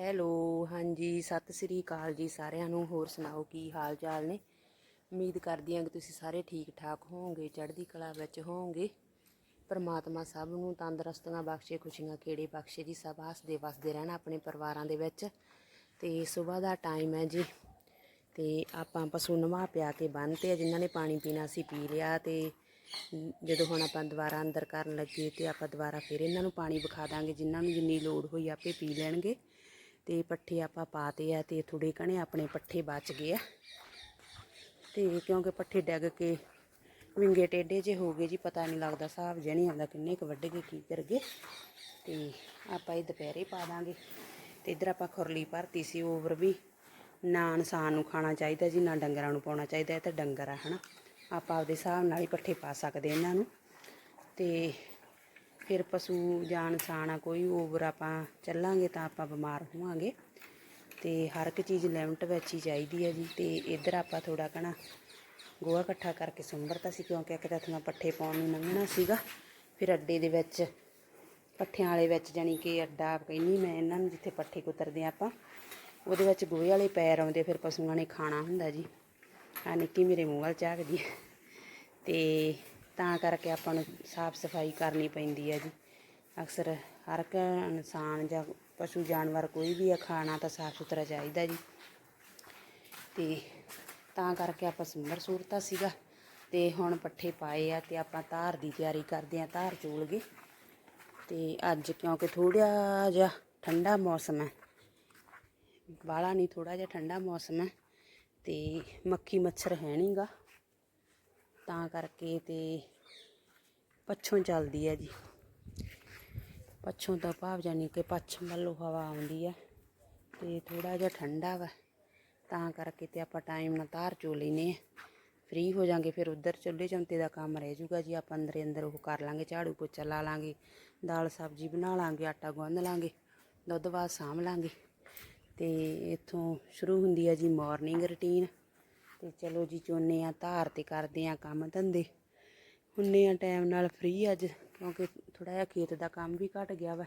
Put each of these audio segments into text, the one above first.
Hello, ਹਾਂਜੀ, ਸਤਿ ਸ੍ਰੀ ਅਕਾਲ ਜੀ ਸਾਰਿਆਂ ਨੂੰ, ਹੋਰ ਸੁਣਾਓ ਕੀ ਹਾਲ ਚਾਲ ਨੇ? ਉਮੀਦ ਕਰਦੀ ਹਾਂ ਕਿ ਤੁਸੀਂ ਸਾਰੇ ਠੀਕ ਠਾਕ ਹੋਵੋਗੇ, ਚੜ੍ਹਦੀ ਕਲਾ ਵਿੱਚ ਹੋਵੋਗੇ। ਪਰਮਾਤਮਾ ਸਭ ਨੂੰ ਤੰਦਰੁਸਤੀਆਂ ਬਖਸ਼ੇ, ਖੁਸ਼ੀਆਂ ਖੇੜੇ ਬਖਸ਼ੇ ਜੀ, ਸਭ ਹੱਸਦੇ ਵਸਦੇ ਰਹਿਣ ਆਪਣੇ ਪਰਿਵਾਰਾਂ ਦੇ ਵਿੱਚ। ਤੇ ਸਵੇਰ ਦਾ ਟਾਈਮ ਹੈ ਜੀ। ਤੇ ਆਪਾਂ ਪਸ਼ੂ ਨਵਾ ਪਿਆ ਕੇ ਬੰਨ੍ਹਤੇ ਜਿਨ੍ਹਾਂ ਨੇ ਪਾਣੀ ਪੀਣਾ ਸੀ ਪੀ ਲਿਆ ਤੇ ਜਦੋਂ ਹੁਣ ਆਪਾਂ ਦੁਬਾਰਾ ਅੰਦਰ ਕਰਨ ਲੱਗੇ ਤੇ ਆਪਾਂ ਦੁਬਾਰਾ ਫਿਰ ਇਹਨਾਂ ਨੂੰ ਪਾਣੀ ਵਿਖਾ ਦਾਂਗੇ, ਜਿਨ੍ਹਾਂ ਨੂੰ ਜਿੰਨੀ ਲੋੜ ਹੋਈ ਆਪੇ ਪੀ ਲੈਣਗੇ। ਤੇ ਪੱਠੇ ਆਪਾਂ ਪਾਤੇ ਆ ਤੇ ਥੋੜੇ ਕਣੇ ਆਪਣੇ ਪੱਠੇ ਬਚ ਗਏ ਆ। ਤੇ ਕਿਉਂਕਿ ਪੱਠੇ ਡਿੱਗ ਕੇ ਵਿੰਗੇ ਟੇਡੇ ਜੇ ਹੋ ਗਏ ਜੀ, ਪਤਾ ਨਹੀਂ ਲੱਗਦਾ ਹਿਸਾਬ ਜਿਹਾ ਨਹੀਂ ਆਉਂਦਾ ਕਿੰਨੇ ਕੁ ਵੱਢ ਗਏ, ਕੀ ਕਰ ਗਏ। ਤੇ ਆਪਾਂ ਇਹ ਦੁਪਹਿਰੇ ਪਾ ਦਾਂਗੇ। ਤੇ ਇਧਰ ਆਪਾਂ ਖੁਰਲੀ ਭਰਤੀ ਸੀ ਓਵਰ ਵੀ। ਨਾ ਇਨਸਾਨ ਨੂੰ ਖਾਣਾ ਚਾਹੀਦਾ ਜੀ, ਨਾ ਡੰਗਰਾਂ ਨੂੰ ਪਾਉਣਾ ਚਾਹੀਦਾ, ਇਹ ਤਾਂ ਡੰਗਰ ਆ, ਹਨਾ। ਆਪਾਂ ਆਪਦੇ ਹਿਸਾਬ ਨਾਲ ਹੀ ਪੱਠੇ ਪਾ ਸਕਦੇ ਇਹਨਾਂ ਨੂੰ। ਤੇ ਫਿਰ ਪਸ਼ੂ ਜਾਂ ਇਨਸਾਨ ਆ, ਕੋਈ ਓਵਰ ਆਪਾਂ ਚੱਲਾਂਗੇ ਤਾਂ ਆਪਾਂ ਬਿਮਾਰ ਹੋਵਾਂਗੇ। ਤੇ ਹਰ ਇੱਕ ਚੀਜ਼ ਲਿਮਟ ਵਿੱਚ ਹੀ ਚਾਹੀਦੀ ਹੈ ਜੀ। ਤੇ ਇੱਧਰ ਆਪਾਂ ਥੋੜਾ ਕਣਾ ਗੋਹਾ ਇਕੱਠਾ ਕਰਕੇ ਸੁੰਬਰਤਾ ਸੀ, ਕਿਉਂਕਿ ਇੱਕ ਤਾਂ ਥਾਂ ਪੱਠੇ ਪਾਉਣ ਨੂੰ ਲੰਘਣਾ ਸੀਗਾ। ਫਿਰ ਅੱਡੇ ਦੇ ਵਿੱਚ, ਪੱਠਿਆਂ ਵਾਲੇ ਵਿੱਚ ਜਾਣੀ ਕਿ ਅੱਡਾ ਕਹਿੰਦੀ ਮੈਂ ਇਹਨਾਂ ਨੂੰ ਜਿੱਥੇ ਪੱਠੇ ਕੁਤਰਦੇ ਆਪਾਂ, ਉਹਦੇ ਵਿੱਚ ਗੋਹੇ ਵਾਲੇ ਪੈਰ ਆਉਂਦੇ, ਫਿਰ ਪਸ਼ੂਆਂ ਨੇ ਖਾਣਾ ਹੁੰਦਾ ਜੀ। ਆ ਨਿੱਕੀ ਮੇਰੇ ਮੂੰਹ ਵੱਲ ਝਾਕਦੀ ਹੈ ਤੇ ਤਾਂ ਕਰਕੇ ਆਪਾਂ ਨੂੰ ਸਾਫ਼ ਸਫ਼ਾਈ ਕਰਨੀ ਪੈਂਦੀ ਹੈ ਜੀ। ਅਕਸਰ ਹਰ ਇੱਕ ਇਨਸਾਨ ਜਾਂ ਪਸ਼ੂ ਜਾਨਵਰ ਕੋਈ ਵੀ ਆ, ਖਾਣਾ ਤਾਂ ਸਾਫ਼ ਸੁਥਰਾ ਚਾਹੀਦਾ ਜੀ। ਤੇ ਤਾਂ ਕਰਕੇ ਆਪਾਂ ਸੁੰਦਰ ਸੂਰਤਾ ਸੀਗਾ। ਤੇ ਹੁਣ ਪੱਠੇ ਪਾਏ ਆ ਤੇ ਆਪਾਂ ਧਾਰ ਦੀ ਤਿਆਰੀ ਕਰਦੇ ਆ, ਧਾਰ ਚੋਲ ਗਏ ਤੇ ਅੱਜ ਕਿਉਂਕਿ ਥੋੜਾ ਜਿਹਾ ਠੰਡਾ ਮੌਸਮ ਹੈ ਬਾਲਾ ਨਹੀਂ ਥੋੜਾ ਜਿਹਾ ਠੰਡਾ ਮੌਸਮ ਹੈ। ਤੇ ਮੱਖੀ ਮੱਛਰ ਹੈ ਨਹੀਂਗਾ ਤਾਂ ਕਰਕੇ ਤੇ ਪੱਛੋਂ ਚੱਲਦੀ ਹੈ ਜੀ। ਪੱਛੋਂ ਦਾ ਭਾਵ ਜਾਨੀ ਕਿ ਪੱਛਮ ਵੱਲੋਂ ਹਵਾ ਆਉਂਦੀ ਹੈ ਤੇ ਥੋੜਾ ਜਿਹਾ ਠੰਡਾ ਵਾ, ਤਾਂ ਕਰਕੇ ਤੇ ਆਪਾਂ ਟਾਈਮ ਨਾਲ ਧਾਰ ਚੋ ਲੈਨੇ ਆ। ਫ੍ਰੀ ਹੋ ਜਾਾਂਗੇ, ਫਿਰ ਉਧਰ ਚੁੱਲ੍ਹੇ ਚੌਂਤੇ ਦਾ ਕੰਮ ਰਹਿ ਜੂਗਾ ਜੀ, ਆਪਾਂ ਅੰਦਰੇ ਅੰਦਰ ਉਹ ਕਰ ਲਾਂਗੇ, ਝਾੜੂ ਪੋਚਾ ਲਾ ਲਾਂਗੇ, ਦਾਲ ਸਬਜ਼ੀ ਬਣਾ ਲਾਂਗੇ, ਆਟਾ ਗੁੰਨ ਲਾਂਗੇ, ਦੁੱਧ ਬਾਅਦ ਸਾਂਭ ਲਾਂਗੇ। ਤੇ ਇੱਥੋਂ ਸ਼ੁਰੂ ਹੁੰਦੀ ਹੈ ਜੀ ਮਾਰਨਿੰਗ ਰੁਟੀਨ ਤੇ ਚਲੋ ਜੀ ਚੋਨੇ ਆ ਧਾਰ ਤੇ ਕਰਦੇ ਆ ਕੰਮ ਧੰਦੇ। ਹੁੰਨੇ ਆ ਟਾਈਮ ਨਾਲ ਫ੍ਰੀ ਅੱਜ, ਕਿਉਂਕਿ ਥੋੜਾ ਜਿਹਾ ਖੇਤ ਦਾ ਕੰਮ ਵੀ ਘਟ ਗਿਆ ਵਾ।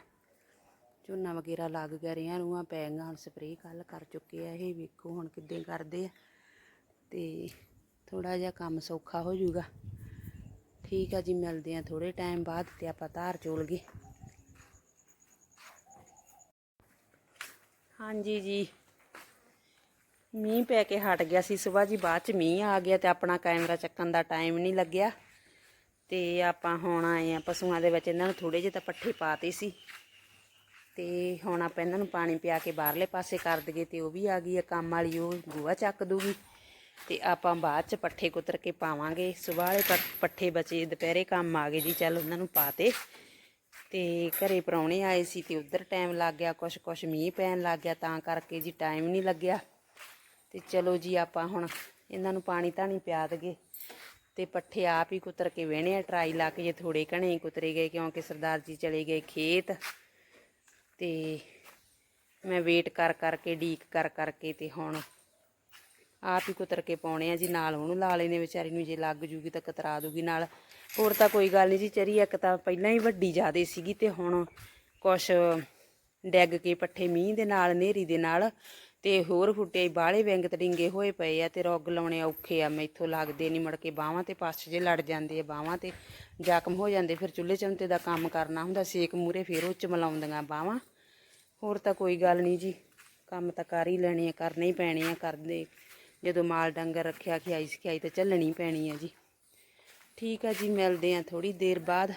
ਝੋਨਾ ਵਗੈਰਾ ਲੱਗ ਗਿਆ ਰਿਆਂ ਰੂਹਾਂ ਪੈ ਗਈਆਂ, ਹੁਣ ਸਪਰੇਅ ਕੱਲ ਕਰ ਚੁੱਕੇ ਆ ਇਹ, ਵੇਖੋ ਹੁਣ ਕਿੱਦਾਂ ਕਰਦੇ ਆ। ਤੇ ਥੋੜਾ ਜਿਹਾ ਕੰਮ ਸੌਖਾ ਹੋ ਜਾਊਗਾ। ਠੀਕ ਆ ਜੀ, ਮਿਲਦੇ ਆ ਥੋੜੇ ਟਾਈਮ ਬਾਅਦ ਤੇ ਆਪਾਂ ਧਾਰ ਚੋਲ ਗਏ। ਹਾਂਜੀ ਜੀ। ਮੀਂਹ ਪੈ ਕੇ ਹਟ ਗਿਆ ਸੀ, ਸਵੇਰ ਜੀ ਬਾਅਦ ਚ ਮੀਂਹ ਆ ਗਿਆ ਤੇ ਆਪਣਾ ਕੈਮਰਾ ਚੱਕਣ ਦਾ ਟਾਈਮ ਨਹੀਂ ਲੱਗਿਆ। ਤੇ ਆਪਾਂ ਹੁਣ ਆਏ ਆ ਪਸ਼ੂਆਂ ਦੇ ਵਿੱਚ, ਇਹਨਾਂ ਨੂੰ ਥੋੜੇ ਜਿਹੇ ਤਾਂ ਪੱਠੇ ਪਾਤੇ ਸੀ। ਤੇ ਹੁਣ ਆਪਾਂ ਇਹਨਾਂ ਨੂੰ ਪਾਣੀ ਪਿਆ ਕੇ ਬਾਹਰਲੇ ਪਾਸੇ ਕਰ ਦਈਏ ਤੇ ਉਹ ਵੀ ਆ ਗਈ ਆ ਕੰਮ ਵਾਲੀ, ਉਹ ਗੋਹਾ ਚੱਕ ਦੂਗੀ ਤੇ ਆਪਾਂ ਬਾਅਦ ਚ ਪੱਠੇ ਕੁਤਰ ਕੇ ਪਾਵਾਂਗੇ। ਸਵੇਰ ਵਾਲੇ ਪੱਠੇ ਬਚੇ, ਦੁਪਹਿਰੇ ਕੰਮ ਆ ਗਏ ਜੀ, ਚੱਲ ਉਹਨਾਂ ਨੂੰ ਪਾਤੇ। ਤੇ ਘਰੇ ਪਰੌਣੇ ਆਏ ਸੀ ਤੇ ਉਧਰ ਟਾਈਮ ਲੱਗ ਗਿਆ ਕੁਛ ਕੁਛ ਮੀਂਹ ਪੈਣ ਲੱਗ ਗਿਆ, ਤਾਂ ਕਰਕੇ ਜੀ ਟਾਈਮ ਨਹੀਂ ਲੱਗਿਆ। ਤੇ ਚਲੋ ਜੀ ਆਪਾਂ ਹੁਣ ਇਹਨਾਂ ਨੂੰ ਪਾਣੀ ਧਾਣੀ ਪਿਆ ਦਗੇ ਤੇ ਪੱਠੇ ਆਪ ਹੀ ਕੁਤਰ ਕੇ ਵੇਹਣੇ ਆ, ਟਰਾਈ ਲਾ ਕੇ ਜੇ ਥੋੜੇ ਘਣੇ ਹੀ ਕੁਤਰੇ ਗਏ ਕਿਉਂਕਿ ਸਰਦਾਰ ਜੀ ਚਲੇ ਗਏ ਖੇਤ ਤੇ ਮੈਂ ਵੇਟ ਕਰ ਕਰਕੇ ਡੀਕ ਕਰ ਕਰਕੇ ਤੇ ਹੁਣ ਆਪ ਹੀ ਕੁਤਰ ਕੇ ਪਾਉਣੇ ਆ ਜੀ, ਨਾਲ ਉਹਨੂੰ ਲਾ ਲੈਨੇ ਵਿਚਾਰੀ ਨੂੰ, ਜੇ ਲੱਗ ਜੂਗੀ ਤਾਂ ਕਤਰਾ ਦੂਗੀ ਨਾਲ। ਹੋਰ ਤਾਂ ਕੋਈ ਗੱਲ ਨਹੀਂ ਜੀ, ਚਰੀ ਇੱਕ ਤਾਂ ਪਹਿਲਾਂ ਹੀ ਵੱਡੀ ਜ਼ਿਆਦੇ ਸੀਗੀ ਤੇ ਹੁਣ ਕੁਛ ਡੈਗ ਕੇ ਪੱਠੇ ਮੀਂਹ ਦੇ ਨਾਲ ਨੇਰੀ ਦੇ ਨਾਲ ਤੇ ਹੋਰ ਫੁੱਟੇ ਬਾਹਲੇ ਵਿੰਗ ਤੜਿੰਗੇ ਹੋਏ ਪਏ ਆ ਤੇ ਰੋਗ ਲਾਉਣੇ ਔਖੇ ਆ। ਮੈਥੋਂ ਲੱਗਦੇ ਨਹੀਂ ਮੜ ਕੇ ਬਾਹਾਂ ਤੇ ਪਾਸ ਜੇ ਲੜ ਜਾਂਦੇ ਆ, ਬਾਹਾਂ ਤੇ ਜ਼ਖਮ ਹੋ ਜਾਂਦੇ, ਫਿਰ ਚੁੱਲ੍ਹੇ ਚਮਤੇ ਦਾ ਕੰਮ ਕਰਨਾ ਹੁੰਦਾ, ਸੇਕ ਮੂਰੇ ਫਿਰ ਉਹ ਚ ਮਲਾਉਂਦੀਆਂ ਬਾਹਾਂ। ਹੋਰ ਤਾਂ ਕੋਈ ਗੱਲ ਨਹੀਂ ਜੀ, ਕੰਮ ਤਾਂ ਕਰ ਹੀ ਲੈਣੇ ਆ, ਕਰਨੇ ਹੀ ਪੈਣੇ ਆ, ਕਰਦੇ। ਜਦੋਂ ਮਾਲ ਡੰਗਰ ਰੱਖਿਆ, ਖਿਆਈ ਸਿਖਾਈ ਤਾਂ ਚੱਲਣੀ ਪੈਣੀ ਆ ਜੀ। ਠੀਕ ਆ ਜੀ, ਮਿਲਦੇ ਆ ਥੋੜੀ ਦੇਰ ਬਾਅਦ।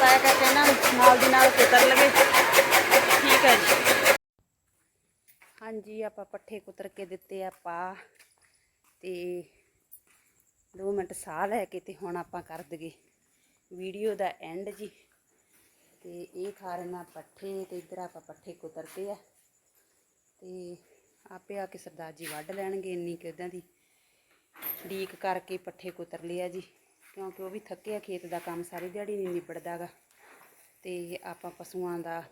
ਪਾਇਆ ਕਰਕੇ ਇਹਨਾਂ ਨੂੰ ਨਾਲ ਦੀ ਨਾਲ ਕੁਤਰ ਲਗੇ ਠੀਕ ਹੈ ਜੀ। ਹਾਂਜੀ, ਆਪਾਂ ਪੱਠੇ ਕੁਤਰ ਕੇ ਦਿੱਤੇ ਆ ਪਾ ਤੇ 2 ਮਿੰਟ ਸਾਹ ਲੈ ਕੇ ਤੇ ਹੁਣ ਆਪਾਂ ਕਰ ਦਗੇ ਵੀਡੀਓ ਦਾ ਐਂਡ ਜੀ। ਤੇ ਇਹ ਖਾ ਰਹੇ ਪੱਠੇ ਤੇ ਇੱਧਰ ਆਪਾਂ ਪੱਠੇ ਕੁਤਰਦੇ ਆ। ਤੇ ਆਪੇ ਆ ਕੇ ਸਰਦਾਰ ਜੀ ਵੱਢ ਲੈਣਗੇ, ਇੰਨੀ ਕਿ ਇਦਾਂ ਦੀ ਡੀਕ ਕਰਕੇ ਪੱਠੇ ਕੁਤਰ ਲਿਆ ਜੀ। ਕਿਉਂਕਿ ਉਹ ਵੀ ਥੱਕੇ ਆ, ਖੇਤ ਦਾ ਕੰਮ ਸਾਰੀ ਦਿਹਾੜੀ ਨਹੀਂ ਨਿਬੜਦਾਗਾ। ਤੇ ਆਪਾਂ ਪਸ਼ੂਆਂ ਦਾ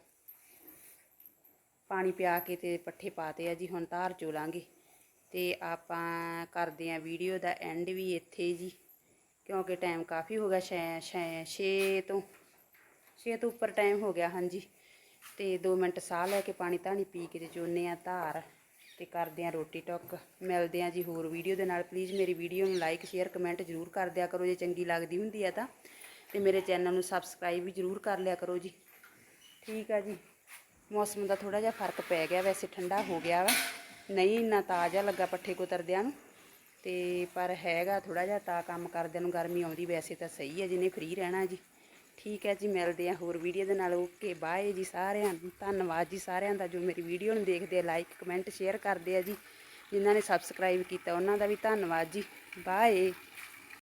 ਪਾਣੀ ਪਿਆ ਕੇ ਤੇ ਪੱਠੇ ਪਾਤੇ ਆ ਜੀ, ਹੁਣ ਧਾਰ ਚੋਲਾਂਗੇ। ਤੇ ਆਪਾਂ ਕਰਦੇ ਆ ਵੀਡੀਓ ਦਾ ਐਂਡ ਵੀ ਇੱਥੇ ਜੀ, ਕਿਉਂਕਿ ਟਾਈਮ ਕਾਫੀ ਹੋ ਗਿਆ, ਛੇ ਛੇ ਛੇ ਤੋਂ ਛੇ ਤੋਂ ਉੱਪਰ ਟਾਈਮ ਹੋ ਗਿਆ ਹਾਂਜੀ। ਤੇ 2 ਮਿੰਟ ਸਾਹ ਲੈ ਕੇ ਪਾਣੀ ਧਾਣੀ ਪੀ ਕੇ ਤੇ ਚੋਨੇ ਆ ਧਾਰ। ਤੇ ਕਰਦੇ ਆ ਰੋਟੀ ਟੁੱਕ। ਮਿਲਦੇ ਆ ਜੀ ਹੋਰ ਵੀਡੀਓ ਦੇ ਨਾਲ। ਪਲੀਜ਼ ਮੇਰੀ ਵੀਡੀਓ ਨੂੰ ਲਾਈਕ ਸ਼ੇਅਰ ਕਮੈਂਟ ਜ਼ਰੂਰ ਕਰ ਦਿਆ ਕਰੋ ਜੇ ਚੰਗੀ ਲੱਗਦੀ ਹੁੰਦੀ ਆ ਤਾਂ। ਤੇ ਮੇਰੇ ਚੈਨਲ ਨੂੰ ਸਬਸਕ੍ਰਾਈਬ ਵੀ ਜ਼ਰੂਰ ਕਰ ਲਿਆ ਕਰੋ ਜੀ। ਠੀਕ ਆ ਜੀ। ਮੌਸਮ ਦਾ ਥੋੜਾ ਜਿਹਾ ਫ਼ਰਕ ਪੈ ਗਿਆ ਵੈਸੇ, ਠੰਡਾ ਹੋ ਗਿਆ ਵਾ। ਨਹੀਂ, ਇੰਨਾ ਤਾਜ਼ਾ ਲੱਗਾ ਪੱਠੇ ਕੁਤਰਦਿਆਂ ਨੂੰ। ਤੇ ਪਰ ਹੈਗਾ ਥੋੜਾ ਜਿਹਾ ਤਾਂ ਕੰਮ ਕਰਦਿਆਂ ਨੂੰ ਗਰਮੀ ਆਉਂਦੀ ਵੈਸੇ ਤਾਂ ਸਹੀ ਹੈ ਜਿਹਨੇ ਫ੍ਰੀ ਰਹਿਣਾ ਜੀ। ਠੀਕ ਹੈ ਜੀ, ਮਿਲਦੇ ਆ ਹੋਰ ਵੀਡੀਓ ਦੇ ਨਾਲ। ਓਕੇ ਬਾਏ ਜੀ ਸਾਰਿਆਂ ਨੂੰ। ਧੰਨਵਾਦ ਜੀ ਸਾਰਿਆਂ ਦਾ ਜੋ ਮੇਰੀ ਵੀਡੀਓ ਨੂੰ ਦੇਖਦੇ ਆ ਲਾਈਕ ਕਮੈਂਟ ਸ਼ੇਅਰ ਕਰਦੇ ਆ ਜੀ। ਜਿਨ੍ਹਾਂ ਨੇ ਸਬਸਕ੍ਰਾਈਬ ਕੀਤਾ, ਉਹਨਾਂ ਦਾ ਵੀ ਧੰਨਵਾਦ ਜੀ। ਬਾਏ